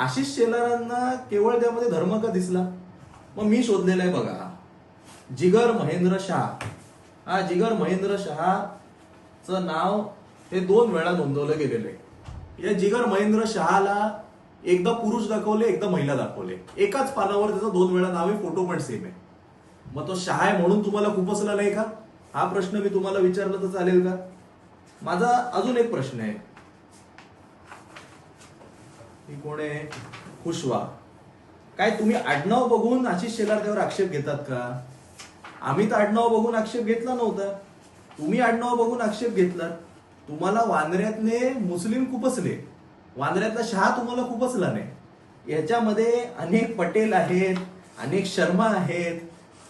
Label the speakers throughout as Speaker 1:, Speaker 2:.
Speaker 1: आशिष शेलारांना केवळ त्यामध्ये धर्म का दिसला? मग मी शोधलेला आहे बघा. जिगर महेंद्र शाह. हा जिगर महेंद्र शहाचं नाव हे दोन वेळा नोंदवलं गेलेलं आहे. या जिगर महेंद्र शहाला एकदा पुरुष दाखवले एकदा महिला दाखवले. एकाच पानावर त्याचं दोन वेळा नाव आहे फोटो पण सेम आहे. मग तो शहा आहे म्हणून तुम्हाला खुपसला नाही का? हा प्रश्न मी तुम्हाला विचारला तर चालेल का? माझा अजून एक प्रश्न आहे. ही कोण आहे? खुशवा काय तुम्ही आडनाव बघून आशिष शेलार त्यावर आक्षेप घेतात का? आम्ही तर आडनाव बघून आक्षेप घेतला नव्हता. तुम्ही आडनाव बघून आक्षेप घेतला. तुम्हाला वांद्र्यातले मुस्लिम खुपसले वांद्र्यातला शहा तुम्हाला खुपसला नाही. याच्यामध्ये अनेक पटेल आहेत अनेक शर्मा आहेत.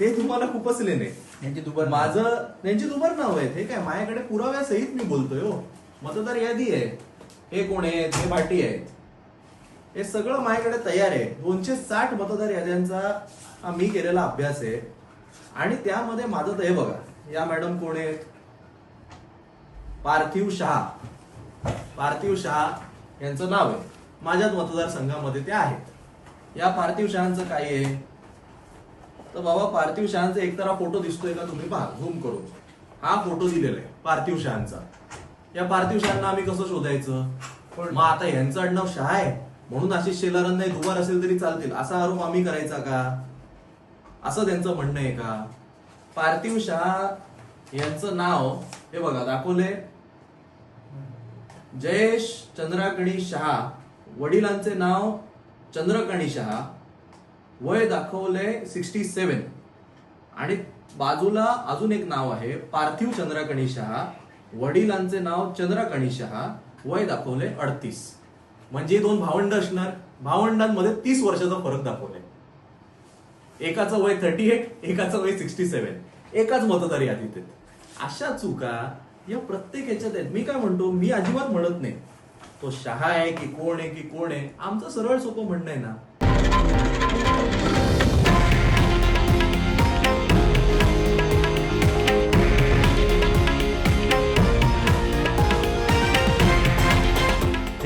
Speaker 1: ते तुम्हाला खुपसले नाही.
Speaker 2: यांची दुबार
Speaker 1: माझं त्यांची दुबार नाव आहेत. हे काय? माझ्याकडे पुराव्यासहित मी बोलतोय हो. मतदार यादी आहे. हे कोण आहेत? हे भाटी आहेत. हे सगळं माझ्याकडे तयार आहे. दोनशे साठ मतदार याद्यांचा मी केलेला अभ्यास आहे. आणि त्यामध्ये माझं तर हे बघा. या मॅडम कोण आहेत? पार्थिव शहा. पार्थिव शहा यांचं नाव आहे. माझ्याच मतदारसंघामध्ये ते आहेत. या पार्थिव शहाचं काय आहे? तर बाबा पार्थिव शहाचा एक तर हा फोटो दिसतोय का तुम्ही पहा. झूम करून. हा फोटो दिलेला आहे पार्थिव शहाचा. या पार्थिव शहांना आम्ही कसं शोधायचं? मग आता यांचं आडनाव शहा आहे. म्हणून आशिष शेलारांना हे दुबार असेल तरी चालतील. असा आरोप आम्ही करायचा का? असं त्यांचं म्हणणं आहे का? पार्थिव शहा यांचं नाव हे बघा दाखवले जयेश चंद्राकणी शहा वडिलांचे नाव चंद्रकणी शहा वय दाखवले सिक्स्टी सेवन आणि बाजूला अजून एक नाव आहे पार्थिव चंद्रकणी शहा वडिलांचे नाव चंद्रकणी शहा वय दाखवले अडतीस. म्हणजे दोन भावंड असणार. भावंडांमध्ये तीस वर्षाचा फरक दाखवलाय. एकाचं वय थर्टी एट एकाचं वय सिक्स्टी सेवन एकाच मतदार यादीत आहेत. अशा चुका या प्रत्येक याच्यात आहेत. मी काय म्हणतो मी अजिबात म्हणत नाही. तो शहा आहे की कोण आहे की कोण आहे आमचं सरळ सोपं म्हणणं आहे ना.